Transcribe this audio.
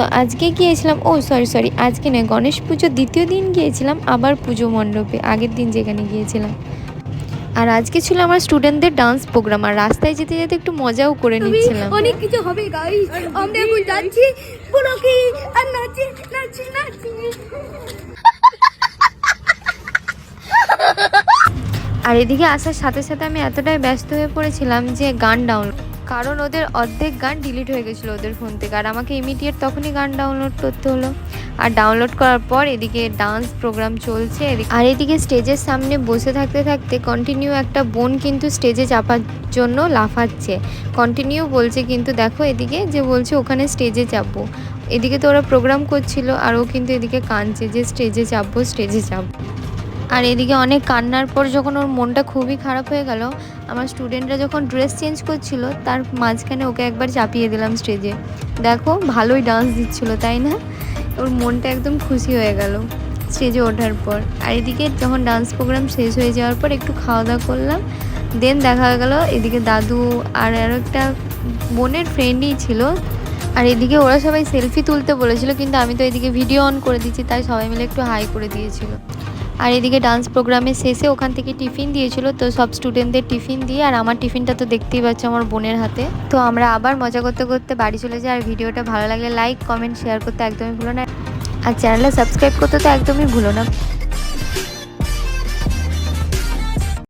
তো আজকে গিয়েছিলাম ও সরি সরি আজকে নয় গণেশ পুজোর দ্বিতীয় দিন গিয়েছিলাম আবার পুজো মণ্ডপে আগের দিন যেখানে গিয়েছিলাম। আর আজকে ছিল আমার স্টুডেন্টদের ডান্স প্রোগ্রাম আর রাস্তায় যেতে যেতে একটু মজাও করে নিচ্ছিলাম। অনেক কিছু হবে গাইস আমরা এখন যাচ্ছি পুরো কি আর নাচি নাচি নাচি। আর এদিকে আসার সাথে সাথে আমি এতটাই ব্যস্ত হয়ে পড়েছিলাম যে গান ডাউনলোড কারণ ওদের অর্ধেক গান ডিলিট হয়ে গেছিল ওদের ফোন থেকে। আর আমাকে ইমিডিয়েট তখনই গান ডাউনলোড করতে হলো। আর ডাউনলোড করার পর এদিকে ডান্স প্রোগ্রাম চলছে আর এদিকে স্টেজের সামনে বসে থাকতে থাকতে কন্টিনিউ একটা বোন কিন্তু স্টেজে চাপার জন্য লাফাচ্ছে। কন্টিনিউ বলছে কিন্তু দেখো এদিকে যে বলছে ওখানে স্টেজে চাপবো। এদিকে তো ওরা প্রোগ্রাম করছিল আর ও কিন্তু এদিকে কাঁদছে যে স্টেজে চাপবো স্টেজে চাপবো। আর এদিকে অনেক কান্নার পর যখন ওর মনটা খুবই খারাপ হয়ে গেল, আমার স্টুডেন্টরা যখন ড্রেস চেঞ্জ করছিল, তার মাঝখানে ওকে একবার চাপিয়ে দিলাম স্টেজে দেখো, ভালোই ডান্স দিচ্ছিল, তাই না? ওর মনটা একদম খুশি হয়ে গেল স্টেজে ওঠার পর। আর এদিকে যখন ডান্স প্রোগ্রাম শেষ হয়ে যাওয়ার পর একটু খাওয়া দাওয়া করলাম দেন দেখা গেল এদিকে দাদু আর আরও একটা বোনের ফ্রেন্ডই ছিল। আর এদিকে ওরা সবাই সেলফি তুলতে বলেছিল, কিন্তু আমি তো এদিকে ভিডিও অন করে দিচ্ছি, তাই সবাই মিলে একটু হাই করে দিয়েছিল। আর এদিকে ডান্স প্রোগ্রামের শেষে ওখান থেকে টিফিন দিয়েছিল, তো সব স্টুডেন্টদের টিফিন দিয়ে, আর আমার টিফিনটা তো দেখতেই পাচ্ছ আমার বোনের হাতে। তো আমরা আবার মজা করতে করতে বাড়ি চলে যাই, আর ভিডিওটা ভালো লাগলে লাইক কমেন্ট শেয়ার করতে একদমই ভুলো না। আর চ্যানেলে সাবস্ক্রাইব করতে তো একদমই ভুলো না।